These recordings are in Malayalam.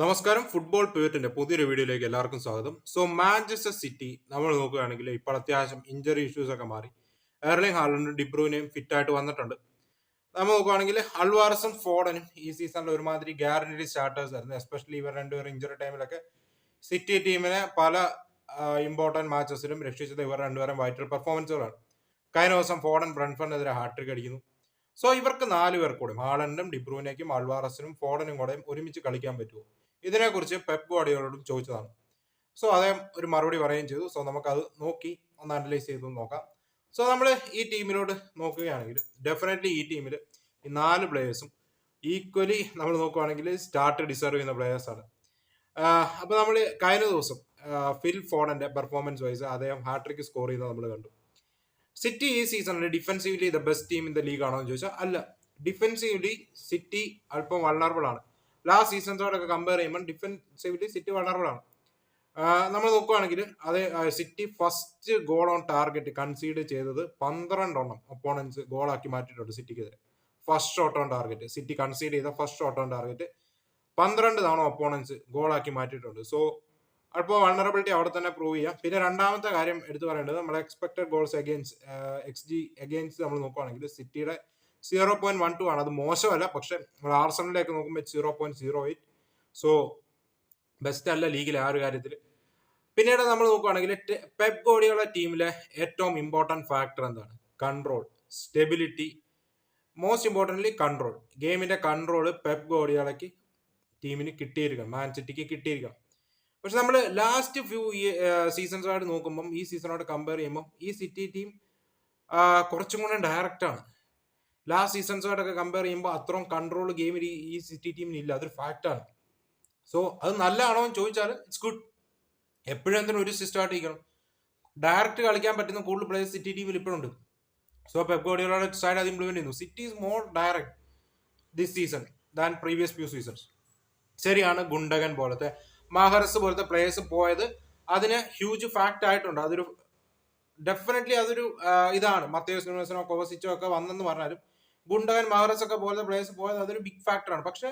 നമസ്കാരം. ഫുട്ബോൾ പിവറ്റിന്റെ പുതിയൊരു വീഡിയോയിലേക്ക് എല്ലാവർക്കും സ്വാഗതം. സോ മാഞ്ചസ്റ്റർ സിറ്റി നമ്മൾ നോക്കുകയാണെങ്കിൽ ഇപ്പോൾ അത്യാവശ്യം ഇഞ്ചറി ഇഷ്യൂസ് ഒക്കെ മാറി. എർലിംഗ് ഹാലൻഡും ഡിബ്രൂവിനെയും ഫിറ്റ് ആയിട്ട് വന്നിട്ടുണ്ട്. നമ്മൾ നോക്കുകയാണെങ്കിൽ അൾവാറസും ഫോർഡനും ഈ സീസണിൽ ഒരുമാതിരി ഗ്യാരണ്ടി സ്റ്റാർട്ടേഴ്സ് ആയിരുന്നു. എസ്പെഷ്യലി ഇവർ രണ്ടുപേരും ഇഞ്ചറി ടൈമിലൊക്കെ സിറ്റി ടീമിനെ പല ഇമ്പോർട്ടന്റ് മാച്ചസിലും രക്ഷിച്ചത് ഇവർ രണ്ടുപേരും വൈറ്റൽ പെർഫോമൻസുകളാണ് കഴിഞ്ഞ ദിവസം ഫോർഡൻ ബ്രൺഫറിനെതിരെ ഹാട്രിക് അടിക്കുന്നു. സോ ഇവർക്ക് നാല് പേർ കൂടെ ഹാളണ്ടും ഡിബ്രൂവിനേക്കും അൾവാറസിനും ഫോർഡനും കൂടെയും ഒരുമിച്ച് കളിക്കാൻ പറ്റുമോ? ഇതിനെക്കുറിച്ച് പെപ്പ് ഗോഡിയോടും ചോദിച്ചതാണ്. സോ അദ്ദേഹം ഒരു മറുപടി പറയുകയും ചെയ്തു. സോ നമുക്കത് നോക്കി ഒന്ന് അനലൈസ് ചെയ്ത് നോക്കാം. സോ നമ്മൾ ഈ ടീമിലോട്ട് നോക്കുകയാണെങ്കിൽ ഡെഫിനറ്റ്ലി ഈ ടീമിൽ ഈ നാല് പ്ലേയേഴ്സും ഈക്വലി നമ്മൾ നോക്കുകയാണെങ്കിൽ സ്റ്റാർട്ട് ഡിസർവ് ചെയ്യുന്ന പ്ലേയേഴ്സാണ് അപ്പോൾ നമ്മൾ കഴിഞ്ഞ ദിവസം ഫിൽ ഫോർഡന്റെ പെർഫോമൻസ് വൈസ് അദ്ദേഹം ഹാട്രിക്ക് സ്കോർ ചെയ്യുന്നത് നമ്മൾ കണ്ടു. സിറ്റി ഈ സീസണിൽ defensively the best team in the league ആണോ എന്ന് ചോദിച്ചാൽ അല്ല ഡിഫെൻസീവ്ലി സിറ്റി അല്പം വൾണറബിൾ ആണ്. ലാസ്റ്റ് സീസൺസോടൊക്കെ കമ്പയർ ചെയ്യുമ്പോൾ ഡിഫെൻസീവ്ലി സിറ്റി ആണ്. നമ്മൾ നോക്കുകയാണെങ്കിൽ അത് City first goal on target conceded ചെയ്തത് പന്ത്രണ്ടെണ്ണം ഒപ്പോണൻസ് ഗോളാക്കി മാറ്റിയിട്ടുണ്ട് സിറ്റിക്കെതിരെ first shot on target City conceded ചെയ്ത ഫസ്റ്റ് ഷോട്ട് ഓൺ ടാർഗറ്റ് പന്ത്രണ്ട് തവണ ഒപ്പോണൻസ് ഗോളാക്കി മാറ്റിയിട്ടുണ്ട്. സോ അപ്പോൾ വൾണറബിലിറ്റി അവിടെ തന്നെ പ്രൂവ് ചെയ്യാം. പിന്നെ രണ്ടാമത്തെ കാര്യം എടുത്തു പറയേണ്ടത് നമ്മൾ expected goals against X G നമ്മൾ നോക്കുകയാണെങ്കിൽ സിറ്റിയുടെ സീറോ പോയിന്റ് വൺ ടു ആണ്. അത് മോശമല്ല. പക്ഷെ ആർസണലിലേക്ക് നോക്കുമ്പോൾ zero point zero eight so best അല്ല ലീഗിലെ ആ ഒരു കാര്യത്തിൽ. പിന്നീട് നമ്മൾ നോക്കുകയാണെങ്കിൽ പെപ് ഗോഡിയുള്ള ടീമിലെ ഏറ്റവും ഇമ്പോർട്ടന്റ് ഫാക്ടർ എന്താണ്? Control stability most importantly control ഗെയിമിന്റെ കൺട്രോൾ പെപ് ഗോഡിയോളയ്ക്ക് ടീമിന് കിട്ടിയിരിക്കണം. മാൻ സിറ്റിക്ക് കിട്ടിയിരിക്കണം. പക്ഷെ നമ്മൾ ലാസ്റ്റ് ഫ്യൂ സീസൺസായിട്ട് നോക്കുമ്പം ഈ സീസണോട് കമ്പയർ ചെയ്യുമ്പം ഈ സിറ്റി ടീം കുറച്ചും കൂടെ ഡയറക്റ്റാണ് ലാസ്റ്റ് സീസൺസുമായിട്ടൊക്കെ കമ്പയർ ചെയ്യുമ്പോൾ അത്രയും കൺട്രോൾ ഗെയിമിൽ ഈ സിറ്റി ടീമിന് ഇല്ല. അതൊരു ഫാക്റ്റാണ് സോ അത് നല്ലതാണോ എന്ന് ചോദിച്ചാൽ ഇറ്റ്സ് ഗുഡ് എപ്പോഴും എന്തിനും ഒരു സിസ്റ്റമായിട്ട് ഇരിക്കണം. ഡയറക്റ്റ് കളിക്കാൻ പറ്റുന്ന കൂടുതൽ പ്ലേയേഴ്സ് സിറ്റി ടീമിൽ ഇപ്പോഴുണ്ട് സോ പെപ്ഗോഡിയോടെ സൈഡ് അത് ഇംപ്ലിമെന്റ് ചെയ്യുന്നു. City is more direct this season than previous few seasons ശരിയാണ് ഗുണ്ടകൻ പോലത്തെ മഹറസ് പോലത്തെ പ്ലേയേഴ്സ് പോയത്. അതിന് ഹ്യൂജ് ഫാക്റ്റ് ആയിട്ടുണ്ട്. അതൊരു ഡെഫിനറ്റ്ലി അതൊരു ഇതാണ്. മത്തേ യൂണിവേഴ്സിനോ കോവസിച്ചോ ഒക്കെ വന്നെന്ന് പറഞ്ഞാലും ഗുണ്ടകൻ മഹറസ് ഒക്കെ പോലത്തെ പ്ലേയേഴ്സ് പോയത് അതൊരു ബിഗ് ഫാക്ടറാണ് പക്ഷെ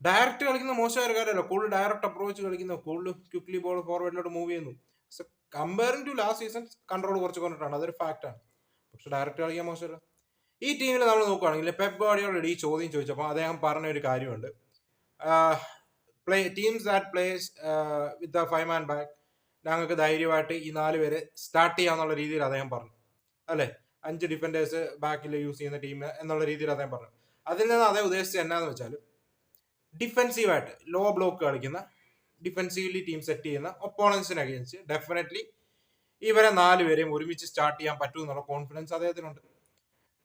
ഡയറക്റ്റ് കളിക്കുന്ന മോശമായ കാര്യമല്ല. കൂടുതൽ ഡയറക്റ്റ് അപ്രോച്ച് കളിക്കുന്ന. കൂടുതൽ ക്വിക്ലി ബോൾ ഫോർവേഡിലോട്ട് മൂവ് ചെയ്യുന്നു. Comparing to last season control കുറച്ച് കൊണ്ടിട്ടാണ്. അതൊരു ഫാക്റ്റാണ് പക്ഷെ ഡയറക്റ്റ് കളിക്കാൻ മോശമല്ല. ഈ ടീമിൽ നമ്മൾ നോക്കുകയാണെങ്കിൽ പെപ് ഗാഡിയോട് ഈ ചോദ്യം ചോദിച്ചപ്പോൾ അദ്ദേഹം പറഞ്ഞ ഒരു കാര്യമുണ്ട് play teams that plays with the five man back ഞങ്ങൾക്ക് ധൈര്യമായിട്ട് ഈ നാല് പേര് സ്റ്റാർട്ട് ചെയ്യാന്നുള്ള രീതിയിൽ അദ്ദേഹം പറഞ്ഞു. അല്ലേ? അഞ്ച് ഡിഫൻഡേഴ്സ് ബാക്കിൽ യൂസ് ചെയ്യുന്ന ടീം എന്നുള്ള രീതിയിൽ അദ്ദേഹം പറഞ്ഞു. അതിൽ നിന്ന് അദ്ദേഹം ഉദ്ദേശിച്ചത് എന്നാന്ന് വെച്ചാൽ ഡിഫെൻസീവായിട്ട് ലോ ബ്ലോക്ക് കളിക്കുന്ന ഡിഫെൻസീവ്ലി ടീം സെറ്റ് ചെയ്യുന്ന ഒപ്പോണൻസിന് അഗേൻസ്റ്റ് ഡെഫിനറ്റ്ലി ഇവരെ നാല് പേരെയും ഒരുമിച്ച് സ്റ്റാർട്ട് ചെയ്യാൻ പറ്റും എന്നുള്ള കോൺഫിഡൻസ് അദ്ദേഹത്തിനുണ്ട്.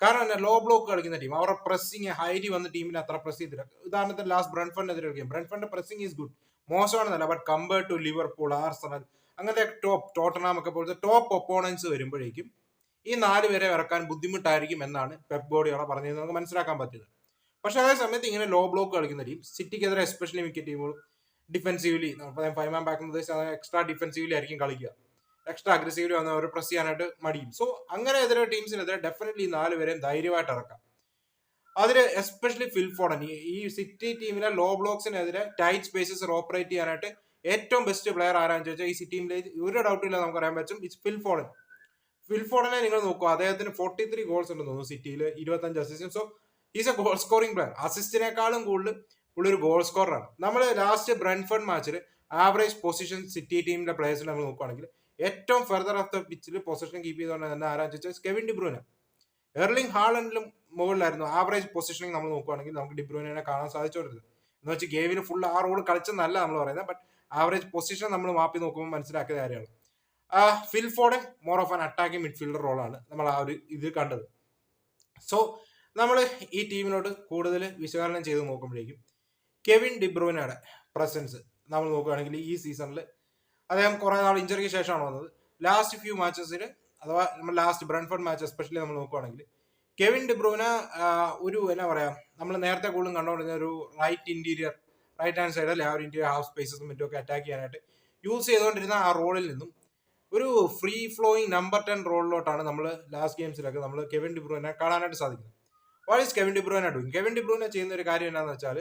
കാരണം എന്നാ ലോ ബ്ലോക്ക് കളിക്കുന്ന ടീം അവരുടെ പ്രസ്സിങ് ഹൈലി വന്ന ടീമിനെ അത്ര പ്രസ് ചെയ്തില്ല. ഉദാഹരണത്തിന് ലാസ്റ്റ് ബ്രൺഫണ്ടിനെതിരെ കളിക്കും. Brentford pressing is good മോശമാണെന്നല്ല but compare to Liverpool Arsenal അങ്ങനത്തെ ടോപ്പ് ടോട്ടനാം ഒക്കെ പോലത്തെ ടോപ്പ് ഒപ്പോണൻസ് വരുമ്പോഴേക്കും ഈ നാല് പേരെ ഇറക്കാൻ ബുദ്ധിമുട്ടായിരിക്കും എന്നാണ് പെപ് ഗോഡിയോള പറഞ്ഞത് നമുക്ക് മനസ്സിലാക്കാൻ പറ്റിയത്. പക്ഷെ അതേ സമയത്ത് ഇങ്ങനെ ലോ ബ്ലോക്ക് കളിക്കുന്ന ടീം സിറ്റിക്കെതിരെ എസ്പെഷ്യലി മിക്ക ടീമുകളും ഡിഫെൻസീവ്ലി ഫൈവ് മാൻ ബാക്ക് ഉദ്ദേശിച്ച് എക്സ്ട്രാ ഡിഫെൻസീവ്ലി ആയിരിക്കും കളിക്കുക. എക്സ്ട്രാ അഗ്രസീവ്ലി വന്ന് അവർ പ്രസ് ചെയ്യാനായിട്ട് മടിയും. സോ അങ്ങനെ എതിരെ ടീംസിനെതിരെ ഡെഫിനറ്റ്ലി നാല് പേരെയും ധൈര്യമായിട്ട് ഇറക്കാം. അതിൽ എസ്പെഷ്യലി ഫിൽഫോഡൻ ഈ സിറ്റി ടീമിലെ ലോ ബ്ലോക്സിനെതിരെ ടൈറ്റ് സ്പേസസ് ഓപ്പറേറ്റ് ചെയ്യാനായിട്ട് ഏറ്റവും ബെസ്റ്റ് പ്ലെയർ ആരാന്ന് ചോദിച്ചാൽ ഈ സിറ്റി ടീമിൽ ഒരു ഡൗട്ടും ഇല്ല നമുക്ക് അറിയാൻ പറ്റും. ഇറ്റ്സ് ഫിൽ ഫോർഡനെ നിങ്ങൾ നോക്കുക അദ്ദേഹത്തിന് ഫോർട്ടി ത്രീ ഗോൾസ് ഉണ്ടെന്ന് തോന്നുന്നു സിറ്റിയിൽ ഇരുപത്തഞ്ച് assistance so is a goal scoring player അസിസ്റ്റിനേക്കാളും കൂടുതൽ ഉള്ളൊരു ഗോൾ സ്കോറാണ് നമ്മൾ ലാസ്റ്റ് ബ്രൺഫർഡ് മാച്ചിൽ ആവറേജ് പൊസിഷൻ സിറ്റി ടീമിലെ പ്ലേയേഴ്സിൽ നമ്മൾ നോക്കുകയാണെങ്കിൽ ഏറ്റവും ഫെർദർ ഓഫ് ദ പിച്ചിൽ പൊസിഷൻ കീപ്പ് ചെയ്തുകൊണ്ട് തന്നെ ആരാന്ന് ചോദിച്ചാൽ കെവിൻ ഡിബ്രൂന എർലിംഗ് ഹാളിലും മുകളിലായിരുന്നു ആവറേജ് പൊസിഷനിങ് നമ്മൾ നോക്കുകയാണെങ്കിൽ നമുക്ക് ഡിബ്രൂനെ കാണാൻ സാധിച്ചുകൊണ്ടിരുന്നത് എന്ന് വെച്ചാൽ ഗെയിമിന് ഫുൾ ആ റോൾ കളിച്ചെന്നല്ല നമ്മൾ പറയുന്നത് ബട്ട് ആവറേജ് പൊസിഷൻ നമ്മൾ മാപ്പി നോക്കുമ്പോൾ മനസ്സിലാക്കിയ കാര്യമാണ്. Phil more of an attacking midfielder റോളാണ് നമ്മൾ ആ ഒരു ഇത് കണ്ടത്. സോ നമ്മൾ ഈ ടീമിനോട് കൂടുതൽ വിശകലനം ചെയ്ത് നോക്കുമ്പോഴേക്കും കെവിൻ ഡിബ്രൂനയുടെ പ്രസൻസ് നമ്മൾ നോക്കുകയാണെങ്കിൽ ഈ സീസണിൽ അദ്ദേഹം കുറേ നാൾ ഇഞ്ചറിക്ക് ശേഷമാണ് വന്നത്. ലാസ്റ്റ് ഫ്യൂ മാച്ചസിൽ അഥവാ നമ്മൾ ലാസ്റ്റ് ബ്രൺഫോർഡ് മാച്ച് എസ്പെഷ്യലി നമ്മൾ നോക്കുകയാണെങ്കിൽ കെവിൻ ഡിബ്രോവിന ഒരു എന്നാ പറയാ നമ്മൾ നേരത്തെ കൂടുതലും കണ്ടുകൊണ്ടിരുന്ന ഒരു റൈറ്റ് ഇന്റീരിയർ റൈറ്റ് ഹാൻഡ് സൈഡിൽ ആ ഒരു ഇന്ത്യ ഹാഫ് മറ്റും ഒക്കെ അറ്റാക്ക് ചെയ്യാനായിട്ട് യൂസ് ചെയ്തുകൊണ്ടിരുന്ന ആ റോളിൽ നിന്നും ഒരു ഫ്രീ ഫ്ലോയിങ് നമ്പർ ടെൻ റോളിലോട്ടാണ് നമ്മൾ ലാസ്റ്റ് ഗെയിംസിലൊക്കെ നമ്മൾ കെവിൻ ഡിബ്രൂനെ കാണാനായിട്ട് സാധിക്കുന്നത്. What is Kevin De Bruyne doing Kevin De Bruyne ചെയ്യുന്ന ഒരു കാര്യം എന്താണെന്ന് വെച്ചാൽ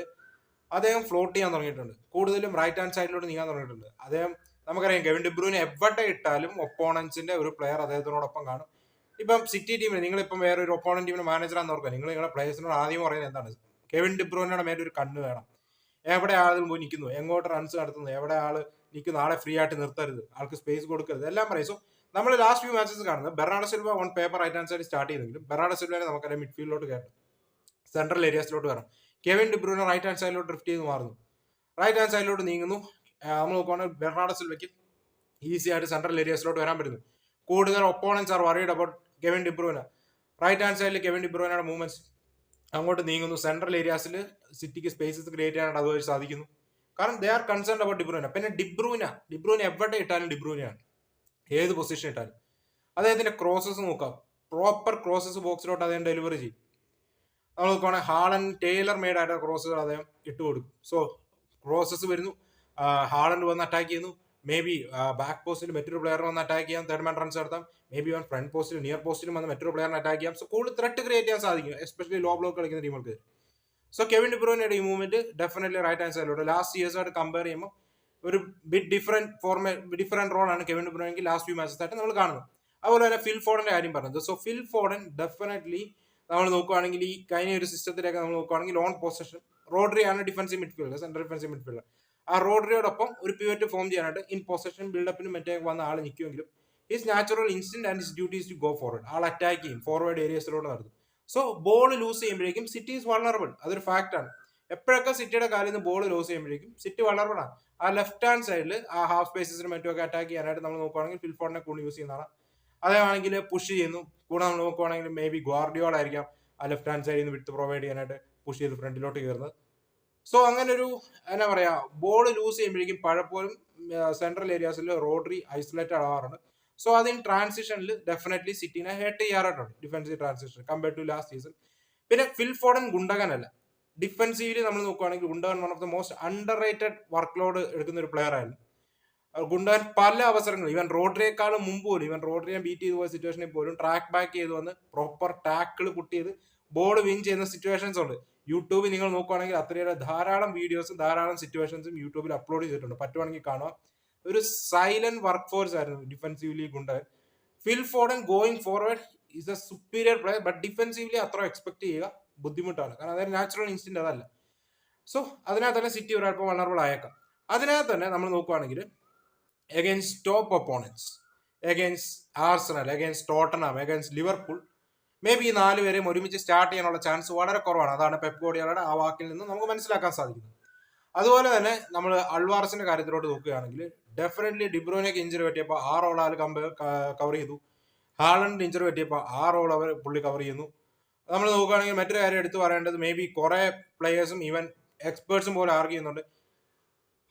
അദ്ദേഹം ഫ്ലോട്ട് ചെയ്യാൻ തുടങ്ങിയിട്ടുണ്ട്. കൂടുതലും റൈറ്റ് ഹാൻഡ് സൈഡിലോട്ട് നീങ്ങാൻ തുടങ്ങിയിട്ടുണ്ട്. അദ്ദേഹം നമുക്കറിയാം കെവിൻ ഡിബ്രൂവിനെ എവിടെ ഇട്ടാലും ഒപ്പോണൻസിന്റെ ഒരു പ്ലെയർ അദ്ദേഹത്തിനോടൊപ്പം കാണും. ഇപ്പം സിറ്റി ടീമിൽ നിങ്ങളിപ്പം വേറെ ഒരു ഒപ്പോണന്റ് ടീമിന് മാനേജറാന്ന് ഓർക്കുക. നിങ്ങൾ നിങ്ങളുടെ പ്ലേയേഴ്സിനോട് ആദ്യം പറയുന്നത് എന്താണ്? കെവിൻ ഡിബ്രൂവിനോട് മേലെ ഒരു കണ്ണ് വേണം. എവിടെ ആളുകൾ പോയി നിൽക്കുന്നു എങ്ങോട്ട് റൺസ് നടത്തുന്നു? എവിടെ ആൾ നിൽക്കുന്നു? ആളെ ഫ്രീ ആയിട്ട് നിർത്തരുത്. ആൾക്ക് സ്പേസ് കൊടുക്കരുത്. എല്ലാം പറയും. സോ നമ്മൾ ലാസ്റ്റ് ഫ്യൂ മാച്ചസ് കാണുന്നത് Bernardo Silva on paper right hand side start ചെയ്തെങ്കിലും ബെർണാഡോ സിൽവനെ നമുക്കറിയാം മിഡ്ഫീൽഡിലോട്ട് കയറണം സെൻട്രൽ ഏരിയാസിലോട്ട് വരണം. Kevin De Bruyne right hand സൈഡിലോട്ട് ഡ്രിഫ്റ്റ് ചെയ്ത് മാറുന്നു. റൈറ്റ് ഹാൻഡ് സൈഡിലോട്ട് നീങ്ങുന്നു. നമ്മൾ നോക്കുവാണെങ്കിൽ ബെർണാഡോ സിൽവയ്ക്ക് ഈസി ആയിട്ട് സെൻട്രൽ ഏരിയാസിലോട്ട് വരാൻ പറ്റുന്നു. കൂടുതൽ opponents are worried about Kevin De Bruyne right hand സൈഡിൽ കെവിൻ ഡിബ്രൂനയുടെ മൂവ്മെന്റ്സ് അങ്ങോട്ട് നീങ്ങുന്നു. സെൻട്രൽ ഏരിയാസിൽ സിറ്റിക്ക് സ്പേസസ് ക്രിയേറ്റ് ചെയ്യാനായിട്ട് അതുവഴി സാധിക്കുന്നു. കാരണം they are concern about De Bruyne പിന്നെ ഡിബ്രൂന ഡിബ്രൂന എവിടെ ഇട്ടാലും ഡിബ്രൂനയാണ് ഏത് പൊസിഷൻ ഇട്ടാലും. അദ്ദേഹത്തിന്റെ ക്രോസസ് നോക്കാം. പ്രോപ്പർ ക്രോസസ് ബോക്സിലോട്ട് അദ്ദേഹം ഡെലിവറി ചെയ്യും. നമ്മൾ നോക്കുവാണെങ്കിൽ ഹാളൻ ടൈലർ മെയ്ഡ് ആയിട്ട് ക്രോസുകൾ അദ്ദേഹം ഇട്ട് കൊടുക്കും സോ ക്രോസസ് വരുന്നു ഹാളൻ വന്ന് അറ്റാക്ക് ചെയ്യുന്നു. മേ ബി ബാക്ക് പോസ്റ്റിൽ മറ്റൊരു പ്ലെയർ വന്ന് അറ്റാക്ക് ചെയ്യാം തേർഡ് മാൻ റൺസ് നടത്താം. മേ ബി വൺ ഫ്രണ്ട് പോസ്റ്റിൽ നിയർ പോസ്റ്റിലും വന്ന് മറ്റൊരു പ്ലെയറിനെ അറ്റാക്ക് ചെയ്യാം. സോ കൂടുതൽ ത്രെട്ട് ക്രിയേറ്റ് ചെയ്യാൻ സാധിക്കും എസ്പെഷ്യലി ലോ ബ്ലോക്ക് കളിക്കുന്ന ടീമുകൾക്ക് സോ കെവിൻ ഡിബ്രോയിനയുടെ ഈ മൂവ്മെന്റ് ഡെഫിനറ്റ്ലി റൈറ്റ് ഹാൻഡ് സൈഡിലോട്ട് ലാസ്റ്റ് ഇയേഴ്സ് ആയിട്ട് കമ്പയർ ചെയ്യുമ്പോൾ ഒരു bit different for me different റോളാണ് കെവിൻ ഡിബ്രോയിനെങ്കിൽ ലാസ്റ്റ് ഫ്യൂ മാച്ചസ് ആയിട്ട് നമ്മൾ കാണുന്നത്. അതുപോലെ തന്നെ ഫിൽ ഫോർഡിന്റെ കാര്യം പറഞ്ഞത്. സോ ഫിൽ ഫോർഡൻ ഡെഫിനറ്റ്ലി നമ്മൾ നോക്കുവാണെങ്കിൽ ഈ കഴിഞ്ഞ ഒരു സിസ്റ്റത്തിലേക്ക് നമ്മൾ നോക്കുവാണെങ്കിൽ ഓൺ പൊസിഷൻ റോഡറി ആണ് defensive midfielder central defensive midfielder ആ റോഡറിയോടൊപ്പം ഒരു പിവറ്റ് ഫോം ചെയ്യാനായിട്ട് ഇൻ പൊസിഷൻ ബിൽഡപ്പിനും മറ്റേ വന്ന ആൾ നിൽക്കുമെങ്കിലും his natural instinct and his duties to go forward all attack ചെയ്യും. ഫോർവേഡ് ഏരിയസിലൂടെ നടത്തും. സോ ബോൾ ലൂസ് ചെയ്യുമ്പോഴേക്കും സിറ്റി ഈസ് വളറബിൾ അതൊരു ആണ്. എപ്പോഴൊക്കെ സിറ്റിയുടെ കാലിൽ നിന്ന് ബോൾ ലൂസ് ചെയ്യുമ്പോഴേക്കും സിറ്റി വളറബിൾ ആണ്. ആ ലെഫ്റ്റ് ഹാൻഡ് സൈഡിൽ ആ ഹാഫ് സ്പേസസിനും മറ്റുമൊക്കെ അറ്റാക്ക് ചെയ്യാനായിട്ട് നമ്മൾ നോക്കുവാണെങ്കിൽ ഫിൽഫോണിനെ കൂടുതൽ യൂസ് ചെയ്യുന്നതാണ്. അതേമാണെങ്കിൽ പുഷ് ചെയ്യുന്നു. കൂടെ നമ്മൾ നോക്കുവാണെങ്കിൽ മേ ബി ഗാർഡിയോളായിരിക്കാം ആ ലെഫ്റ്റ് ഹാൻഡ് സൈഡിൽ നിന്ന് വിട്ട് പ്രൊവൈഡ് ചെയ്യാനായിട്ട് പുഷ് ചെയ്ത് ഫ്രണ്ടിലോട്ട് കയറുന്നത്. സോ അങ്ങനെ ഒരു എന്നാ പറയാ ബോൾ ലൂസ് ചെയ്യുമ്പോഴേക്കും പലപ്പോഴും സെൻട്രൽ ഏരിയാസിൽ റോഡറി ഐസൊലേറ്റഡ് ആവാറുണ്ട്. സോ അതിന് ട്രാൻസിഷനിൽ ഡെഫിനറ്റ്ലി സിറ്റിനെ hurt ചെയ്യാറായിട്ടുണ്ട് defensive transition compare to last season പിന്നെ ഫിൽ ഫോർഡൻ ഗുണ്ടകനല്ല. ഡിഫൻസീവിൽ നമ്മൾ നോക്കുകയാണെങ്കിൽ Gundogan one of the most underrated workload എടുക്കുന്ന ഒരു പ്ലെയർ ആയിരുന്നു. ഗുണ്ടകൻ പല അവസരങ്ങളും ഇവൻ റോഡറിയേക്കാളും മുമ്പ് പോലും ഇവൻ റോഡറിയെ ബീറ്റ് ചെയ്ത് പോയ സിറ്റുവേഷനിൽ പോലും ട്രാക്ക് ബാക്ക് ചെയ്ത് വന്ന് പ്രോപ്പർ ടാക്കിൾ പുട്ട് ചെയ്ത് ബോൾ വിൻ ചെയ്യുന്ന സിറ്റുവേഷൻസ് ഉണ്ട്. യൂട്യൂബിൽ നിങ്ങൾ നോക്കുവാണെങ്കിൽ അത്രയേറെ ധാരാളം വീഡിയോസും ധാരാളം സിറ്റുവേഷൻസും യൂട്യൂബിൽ അപ്ലോഡ് ചെയ്തിട്ടുണ്ട്. പറ്റുവാണെങ്കിൽ കാണുക. ഒരു സൈലന്റ് വർക്ക് ഫോഴ്സ് ആയിരുന്നു defensively ഗുണ്ട് Phil Foden going forward is a superior player but defensively അത്ര എക്സ്പെക്ട് ചെയ്യുക ബുദ്ധിമുട്ടാണ്. കാരണം അതായത് നാച്ചുറൽ ഇൻസ്റ്റന്റ് അതല്ല. സോ അതിനകത്ത് തന്നെ സിറ്റി ഒരല്പം വളർബിൾ ആയേക്കാം. അതിനകത്ത് തന്നെ നമ്മൾ നോക്കുവാണെങ്കിൽ against top opponents against Arsenal against Tottenham against Liverpool maybe നാല് പേരെയും ഒരുമിച്ച് സ്റ്റാർട്ട് ചെയ്യാനുള്ള ചാൻസ് വളരെ കുറവാണ്. അതാണ് പെപ് ഗോഡിയാളുടെ ആ വാക്കിൽ നിന്ന് നമുക്ക് മനസ്സിലാക്കാൻ സാധിക്കുന്നത്. അതുപോലെ തന്നെ നമ്മൾ അൾവാർസിന്റെ കാര്യത്തിലോട്ട് നോക്കുകയാണെങ്കിൽ ഡെഫിനറ്റ്ലി ഡിബ്രോനേക്ക് ഇഞ്ചറി പറ്റിയപ്പോൾ ആ റോൾ ആൾ കവർ ചെയ്തു. ഹാളൻഡ് ഇഞ്ചറി പറ്റിയപ്പോൾ ആ റോൾ അവർ പുള്ളി കവർ ചെയ്യുന്നു. നമ്മൾ നോക്കുകയാണെങ്കിൽ മറ്റൊരു കാര്യം എടുത്തു പറയേണ്ടത് മേ ബി കുറെ പ്ലേയേഴ്സും ഈവൻ എക്സ്പേർട്സും പോലെ ആർഗ്യ ചെയ്യുന്നുണ്ട്.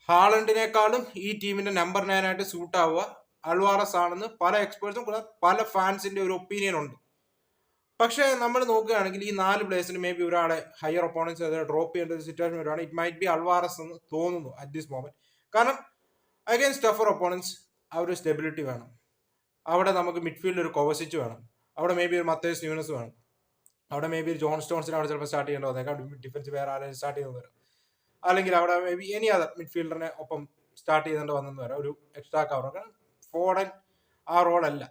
ഹാളണ്ടിനേക്കാളും ഈ ടീമിന്റെ നമ്പർ നയൻ ആയിട്ട് സൂട്ട് ആവുക അൾവാറസ് ആണെന്ന് പല എക്സ്പേർട്സും പല ഫാൻസിന്റെ ഒരു ഒപ്പീനിയൻ ഉണ്ട്. പക്ഷേ നമ്മൾ നോക്കുകയാണെങ്കിൽ ഈ നാല് പ്ലേയേഴ്സിന് മേ ബി ഒരാളെ ഹയർ ഒപ്പോണൻസ് ഡ്രോപ്പ് ചെയ്യേണ്ട ഒരു സിറ്റുവേഷൻ വരുവാണ് ഇറ്റ് മൈറ്റ് ബി അൾവാറസ് എന്ന് തോന്നുന്നു അറ്റ് ദിസ് മോമെന്റ് കാരണം അഗൈൻസ്റ്റ് ടഫർ ഒപ്പോണൻസ് ആ ഒരു സ്റ്റെബിലിറ്റി വേണം. അവിടെ നമുക്ക് മിഡ്ഫീൽഡിൽ ഒരു കോവസിച്ച് വേണം. അവിടെ മേ ബി ഒരു മത്തേഴ്സ് ന്യൂനസ് വേണം. അവിടെ മേ ബി ഒരു ജോൺ സ്റ്റോൺസിന് അവിടെ ചിലപ്പോൾ സ്റ്റാർട്ട് ചെയ്യേണ്ടി വന്നേക്കാം. ഡിഫൻസ് വേറെ ആരെങ്കിലും സ്റ്റാർട്ട് ചെയ്യുന്നത് വരാം. അല്ലെങ്കിൽ അവിടെ മേ ബി എനി അതർ മിഡ്ഫീൽഡറിനെ ഒപ്പം സ്റ്റാർട്ട് ചെയ്തേണ്ടി വന്നെന്ന് വരാം ഒരു എക്സ്ട്രാ കവർ കാരണം ഫോർഡൻ ആ റോളല്ല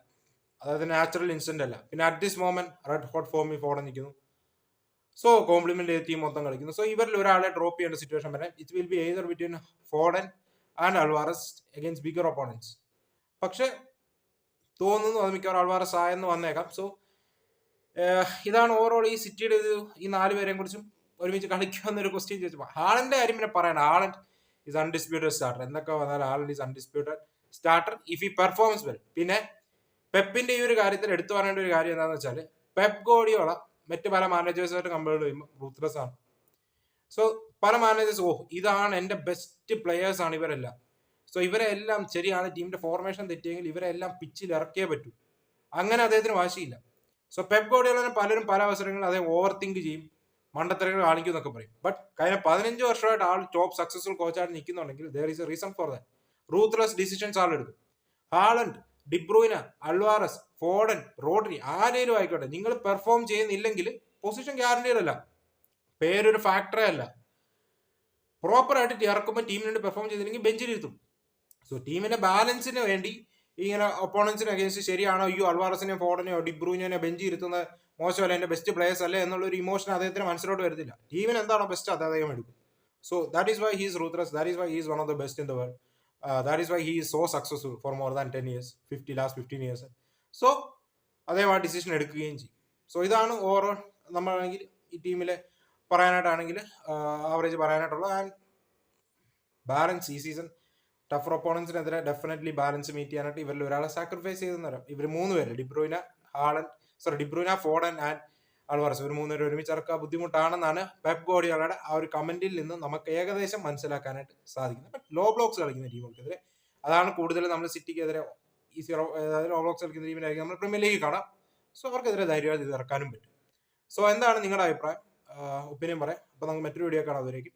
അതായത് നാച്ചുറൽ ഇൻസിഡന്റ് അല്ല. പിന്നെ at this moment red hot ഫോമിൽ ഫോർഡൻ നിൽക്കുന്നു. സോ കോംപ്ലിമെന്റ് ടീം മൊത്തം കളിക്കുന്നു. സോ ഇവരിൽ ഒരാളെ ഡ്രോപ്പ് ചെയ്യേണ്ട സിറ്റുവേഷൻ വരാം it will be either between Foden and Alvarez against bigger opponents പക്ഷെ തോന്നുന്നു അത് മിക്കവാറും അൾവാറസ് ആയെന്ന് വന്നേക്കാം. സോ ഇതാണ് ഓവറോൾ ഈ സിറ്റിയുടെ ഒരു ഈ നാല് പേരെയും കുറിച്ചും ഒരുമിച്ച് കളിക്കുക ഒരു ക്വസ്റ്റ്യൻ ചോദിച്ചു. ഹാളന്റെ കാര്യം പിന്നെ പറയണം ഹാളൻ ഇസ് അൺഡിസ്പ്യൂട്ടഡ് സ്റ്റാർട്ടർ എന്തൊക്കെ വന്നാലും Haaland is undisputed starter if ഈ പെർഫോമൻസ് വെൽ പിന്നെ പെപ്പിന്റെ ഈ ഒരു കാര്യത്തിൽ എടുത്തു പറയേണ്ട ഒരു കാര്യം എന്താണെന്ന് വെച്ചാൽ പെപ്പ് ഗോഡിയോള മറ്റ് പല മാനേജേഴ്സുമായിട്ട് കമ്പയർ ചെയ്യുമ്പോൾ റൂത്ത്ലെസ് ആണ്. സോ പല മാനേജേഴ്സ് ഓ ഇതാണ് എന്റെ ബെസ്റ്റ് പ്ലെയേഴ്സ് ആണ് ഇവരെല്ലാം. സോ ഇവരെ എല്ലാം ശരിയാണ് ടീമിന്റെ ഫോർമേഷൻ തെറ്റിയെങ്കിൽ ഇവരെ എല്ലാം പിച്ചിൽ ഇറക്കിയേ പറ്റൂ. അങ്ങനെ അദ്ദേഹത്തിന് വാശിയില്ല. സോ പെപ്പ് ഗോഡിയോളനെ പലരും പല അവസരങ്ങളിൽ അദ്ദേഹം ഓവർ തിങ്ക് ചെയ്യും മണ്ടത്തരങ്ങൾ കാണിക്കും എന്നൊക്കെ പറയും. ബട്ട് കഴിഞ്ഞ പതിനഞ്ച് വർഷമായിട്ട് ആൾ ടോപ്പ് സക്സസ്ഫുൾ കോച്ചായിട്ട് നിൽക്കുന്നുണ്ടെങ്കിൽ there is a reason for that ruthless decisions ആൾ എടുക്കും. Haaland De Bruyne Alvarez Foden Rodri ആരേലും ആയിക്കോട്ടെ നിങ്ങൾ പെർഫോം ചെയ്യുന്നില്ലെങ്കിൽ പൊസിഷൻ ഗ്യാരണ്ടീഡ് അല്ല. പേരൊരു ഫാക്ടറേ അല്ല. പ്രോപ്പർ ആയിട്ട് ഇറക്കുമ്പോൾ ടീമിന് വേണ്ടി പെർഫോം ചെയ്തില്ലെങ്കിൽ ബെഞ്ചിലിരുത്തും സോ ടീമിന്റെ ബാലൻസിന് വേണ്ടി ഇങ്ങനെ ഒപ്പോണൻസിന് അഗേൻസ്റ്റ് ശരിയാണോ അയ്യോ അൽവാറസിനെയോ ഫോർഡിനെയോ ഡിബ്രൂനെയോ ബെഞ്ച് ഇരുത്തുന്ന മോശമല്ല എന്റെ ബെസ്റ്റ് പ്ലേയേഴ്സ് അല്ലേ എന്നുള്ള ഒരു ഇമോഷൻ അദ്ദേഹത്തിന് മനസ്സിലോട്ട് വരുന്നില്ല. ടീമിന് എന്താണോ ബെസ്റ്റ് അത് അദ്ദേഹം എടുക്കും. So that is why he's ruthless that is why he's one of the best in the world that is why is so successful for more than ten years fifty last fifteen years so അദ്ദേഹം ആ ഡിസിഷൻ എടുക്കുകയും ചെയ്യും. സോ ഇതാണ് ഓവറോൾ നമ്മളാണെങ്കിൽ ഈ ടീമിലെ പറയാനായിട്ടാണെങ്കിൽ ആവറേജ് പറയാനായിട്ടുള്ള ആൻഡ് ബാലൻസ് ഈ സീസൺ ടഫർ ഒപ്പോണൻസിനെതിരെ ഡെഫിനറ്റ്ലി ബാലൻസ് മീറ്റ് ചെയ്യാനായിട്ട് ഇവരിൽ ഒരാളെ സാക്രിഫൈസ് ചെയ്തെന്ന് പറയാം. ഇവർ മൂന്ന് പേര് De Bruyne Haaland sorry De Bruyne Foden and പറഞ്ഞു ഒരു പേര് ഒരുമിച്ച് ഇറക്കുക ബുദ്ധിമുട്ടാണെന്നാണ് പെപ് ഗോഡിയോളയുടെ ആ ഒരു കമന്റിൽ നിന്ന് നമുക്ക് ഏകദേശം മനസ്സിലാക്കാനായിട്ട് സാധിക്കുന്നത്. ബട്ട് ലോ ബ്ലോക്സ് കളിക്കുന്ന ടീമുകൾക്കെതിരെ അതാണ് കൂടുതൽ നമ്മൾ സിറ്റിക്കെതിരെ ഈ സീറോ അതായത് ലോ ബ്ലോക്സ് കളിക്കുന്ന ടീമിനായിരിക്കും നമ്മൾ പ്രീമിയർ ലീഗ് കാണാം. സോ അവർക്കെതിരെ ധൈര്യമായിട്ട് ഇത് ഇറക്കാനും പറ്റും. സോ എന്താണ് നിങ്ങളുടെ അഭിപ്രായം? ഒപ്പീനിയൻ പറയാം. അപ്പോൾ നമുക്ക് മറ്റൊരു വീഡിയോ കാണാം അതുവരേക്കും.